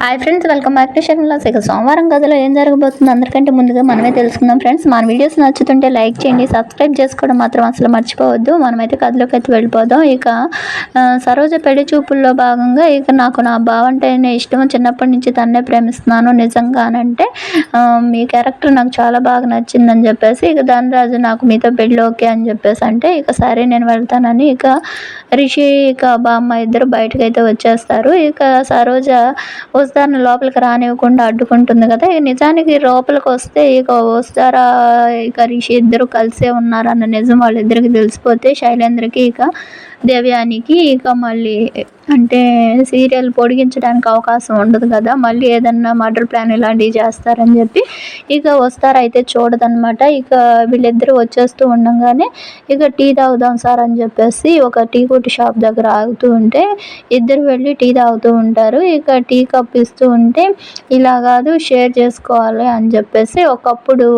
Hi friends welcome back to Sharmila's ఇక సోమవారం గదిలో ఏం జరగబోతుంది అందరికంటే ముందుగా మనమే తెలుసుకుందాం ఫ్రెండ్స్ మన వీడియోస్ నచ్చుతుంటే లైక్ చేయండి సబ్స్క్రైబ్ చేసుకోవడం మాత్రం అసలు మర్చిపోవద్దు. మనమైతే కథలోకి అయితే వెళ్ళిపోదాం. ఇక సరోజ పెళ్ళి చూపుల్లో భాగంగా ఇక నాకు నా బావ అంటేనే ఇష్టం. చిన్నప్పటి నుంచి తన్నే ప్రేమిస్తున్నాను. నిజంగానంటే మీ క్యారెక్టర్ నాకు చాలా బాగా నచ్చిందని చెప్పేసి ఇక ధనరాజు నాకు మీతో పెళ్ళి ఓకే అని చెప్పేసి అంటే ఇక సరే నేను వెళ్తానని ఇక రిషి ఇక బామ్మ ఇద్దరు బయటకు అయితే వచ్చేస్తారు. ఇక సరోజ వస్తారని లోపలికి రానివ్వకుండా అడ్డుకుంటుంది కదా. నిజానికి లోపలికి వస్తే ఇక వస్తారా? ఇక రిషి ఇద్దరు కలిసే ఉన్నారన్న నిజం వాళ్ళిద్దరికి తెలిసిపోతే శైలేంద్రకి ఇక దేవ్యానికి ఇక మళ్ళీ అంటే సీరియల్ పొడిగించడానికి అవకాశం ఉండదు కదా మళ్ళీ ఏదన్నా మర్డర్ ప్లాన్ ఇలాంటివి చేస్తారని చెప్పి ఇక వస్తారైతే చూడదనమాట ఇక వీళ్ళిద్దరూ వచ్చేస్తూ ఉండగానే ఇక టీ తాగుదాం సార్ అని చెప్పేసి ఒక టీ కొట్టి షాప్ దగ్గర ఆగుతూ ఉంటే ఇద్దరు వెళ్ళి టీ తాగుతూ ఉంటారు. ఇక టీ కప్ ఇస్తూ ఉంటే ఇలా కాదు షేర్ చేసుకోవాలి అని చెప్పేసి ఒకప్పుడు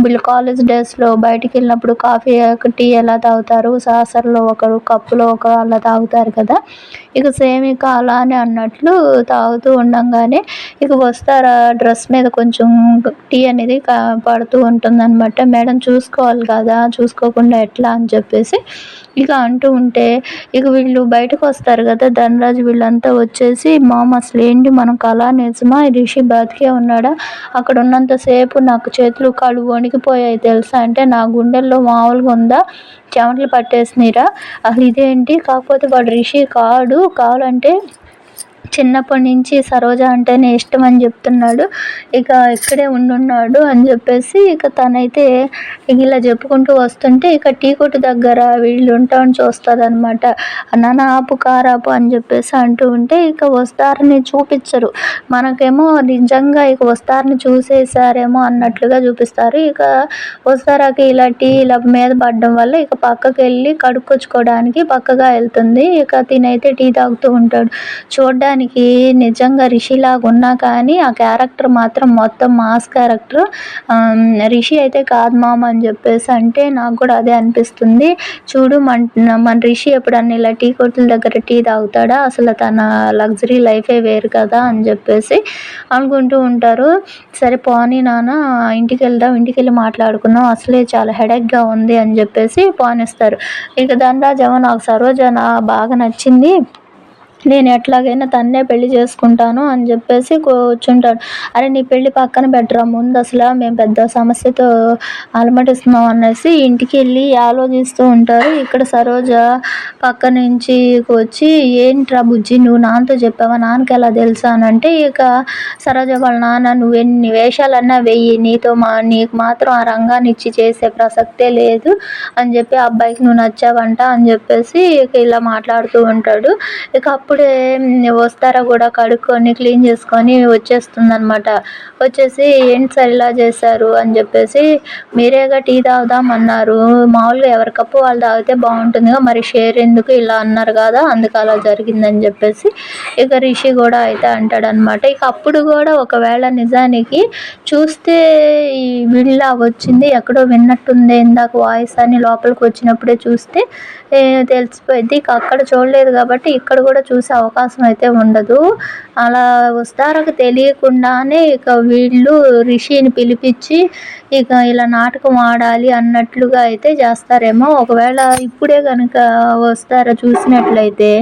వీళ్ళు కాలేజ్ డేస్లో బయటికి వెళ్ళినప్పుడు కాఫీ టీ ఎలా తాగుతారు? సాసర్లో ఒకరు కప్పులో ఒక అలా తాగుతారు. కదా. ఇక సేమ్ ఇక అలానే అన్నట్లు తాగుతూ ఉండంగానే ఇక వస్తారా? డ్రెస్ మీద కొంచెం టీ అనేది పడుతూ ఉంటుంది అనమాట మేడం చూసుకోవాలి కదా చూసుకోకుండా ఎట్లా అని చెప్పేసి ఇక అంటూ ఉంటే ఇక వీళ్ళు బయటకు వస్తారు కదా ధనరాజు వీళ్ళంతా వచ్చేసి మామ అసలు ఏంటి? మనం కళ నిజమా? రిషి బతికే ఉన్నాడా? అక్కడ ఉన్నంతసేపు నాకు చేతులు కాళ్ళు వణికిపోయాయి తెలుసా? అంటే నా గుండెల్లో మామూలుగా ఉందా? చెమటలు పట్టేసినరా అసలు ఇదేంటి? కాకపోతే వాడు రిషి కాడు. కావాలంటే చిన్నప్పటి నుంచి సరోజ అంటేనే ఇష్టం అని చెప్తున్నాడు. ఇక ఇక్కడే ఉండున్నాడు అని చెప్పేసి ఇక తనైతే ఇలా చెప్పుకుంటూ వస్తుంటే ఇక టీ కొట్టు దగ్గర వీళ్ళు ఉంటామని చూస్తుంది అనమాట నాన్న ఆపు కారాపు అని చెప్పేసి అంటూ ఉంటే ఇక వస్తారని చూపించరు. మనకేమో నిజంగా ఇక వస్తారని చూసేసారేమో అన్నట్లుగా చూపిస్తారు. ఇక వస్తారాకి ఇలా టీ ఇలా మీద పడడం వల్ల ఇక పక్కకి వెళ్ళి కడుక్కొచ్చుకోవడానికి పక్కగా వెళ్తుంది. ఇక తినైతే టీ తాగుతూ ఉంటాడు. చూడడానికి చూడడానికి నిజంగా రిషిలాగా ఉన్నా కానీ ఆ క్యారెక్టర్ మాత్రం మొత్తం మాస్ క్యారెక్టర్. రిషి అయితే కాదు మామ అని చెప్పేసి అంటే నాకు కూడా అదే అనిపిస్తుంది. చూడు మన మన రిషి ఎప్పుడన్నా ఇలా టీ కొట్ల దగ్గర టీ తాగుతాడా? అసలు తన లగ్జరీ లైఫే వేరు కదా అని చెప్పేసి అనుకుంటూ ఉంటారు. సరే పోనీ నాన్న ఇంటికి వెళ్దాం ఇంటికి వెళ్ళి మాట్లాడుకుందాం. అసలే చాలా హెడేక్గా ఉంది అని చెప్పేసి పోనిస్తారు. ఇక దాని ఏమో నాకు సరోజ బాగా నచ్చింది. నేను ఎట్లాగైనా తన్నే పెళ్ళి చేసుకుంటాను అని చెప్పేసి కూర్చుంటాడు. అరే నీ పెళ్ళి పక్కన పెట్టరా ముందు అసలు? మేము పెద్ద సమస్యతో అలమటిస్తున్నాం అనేసి ఇంటికి వెళ్ళి ఆలోచిస్తూ ఉంటారు. ఇక్కడ సరోజ పక్క నుంచి వచ్చి ఏంట్రా బుజ్జి నువ్వు నాన్నతో చెప్పావా? నాన్నకి ఎలా తెలుసా? అని అంటే ఇక సరోజ వాళ్ళ నాన్న నువ్వు ఎన్ని వేషాలన్నా వెయ్యి నీతో మా నీకు మాత్రం ఆ రంగాన్ని ఇచ్చి చేసే ప్రసక్తే లేదు అని చెప్పి అబ్బాయికి నువ్వు నచ్చావంట అని చెప్పేసి ఇక ఇలా మాట్లాడుతూ ఉంటాడు. ఇక అప్పుడే వస్తారా కూడా కడుక్కొని క్లీన్ చేసుకొని వచ్చేస్తుంది అనమాట వచ్చేసి ఏంటి సార్ ఇలా చేశారు? అని చెప్పేసి మీరేగా టీ తాగుదాం అన్నారు. మామూలుగా ఎవరి కప్పు వాళ్ళు తాగితే బాగుంటుందిగా మరి షేర్ ఎందుకు ఇలా అన్నారు కదా అందుకు అలా జరిగిందని చెప్పేసి ఇక రిషి కూడా అయితే అంటాడనమాట. ఇక అప్పుడు కూడా ఒకవేళ నిజానికి చూస్తే ఈ విళ్ళ వచ్చింది ఎక్కడో విన్నట్టుంది ఇందాక వాయిస్ అని లోపలికి వచ్చినప్పుడే చూస్తే తెలిసిపోయింది. ఇక అక్కడ చూడలేదు కాబట్టి ఇక్కడ కూడా చూసే అవకాశం అయితే ఉండదు. అలా వస్తారకు తెలియకుండానే ఇక వీళ్ళు రిషిని పిలిపించి ఇక ఇలా నాటకం ఆడాలి అన్నట్లుగా అయితే చేస్తారేమో. ఒకవేళ ఇప్పుడే కనుక వస్తారా చూసినట్లయితే.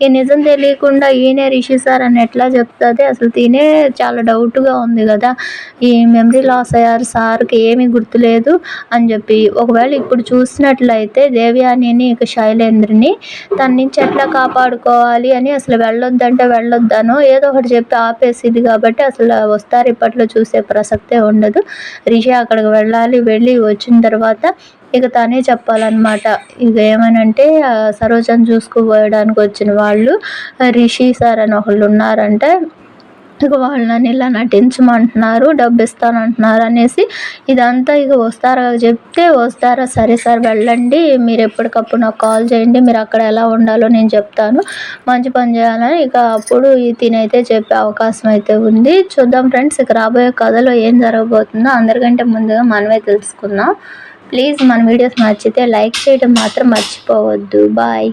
ఈ నిజం తెలియకుండా ఈయనే రిషి సార్ అని ఎట్లా చెప్తుంది? అసలు తినే చాలా డౌట్గా ఉంది కదా. ఈ మెమరీ లాస్ అయ్యారు సార్కి ఏమీ గుర్తులేదు అని చెప్పి. ఒకవేళ ఇప్పుడు చూసినట్లయితే దేవ్యానిని ఇక శైలేంద్రని తన నుంచి ఎట్లా కాపాడుకోవాలి అని అసలు వెళ్ళొద్దంటే వెళ్ళొద్దాను ఏదో ఒకటి చెప్పి ఆపేసింది కాబట్టి అసలు వస్తారు ఇప్పట్లో చూసే ప్రసక్తే ఉండదు. రిషి అక్కడికి వెళ్ళాలి వెళ్ళి వచ్చిన తర్వాత ఇక తనే చెప్పాలన్నమాట. ఇక ఏమనంటే సరోజను చూసుకుపోయడానికి వచ్చిన వాళ్ళు రిషి సార్ అని ఒకళ్ళు ఉన్నారంటే. ఇక వాళ్ళు నన్ను ఇలా నటించమంటున్నారు డబ్బు ఇస్తానంటున్నారు అనేసి ఇదంతా ఇక వస్తారా చెప్తే వస్తారా సరే సార్ వెళ్ళండి మీరు ఎప్పటికప్పుడు నాకు కాల్ చేయండి మీరు అక్కడ ఎలా ఉండాలో నేను చెప్తాను. మంచి పని చేయాలని ఇక అప్పుడు తినైతే చెప్పే అవకాశం అయితే ఉంది. చూద్దాం ఫ్రెండ్స్ ఇక రాబోయే కథలో ఏం జరగబోతుందో అందరికంటే ముందుగా మనమే తెలుసుకుందాం. ప్లీజ్ మన వీడియోస్ నచ్చితే లైక్ చేయడం మాత్రం మర్చిపోవద్దు. బాయ్.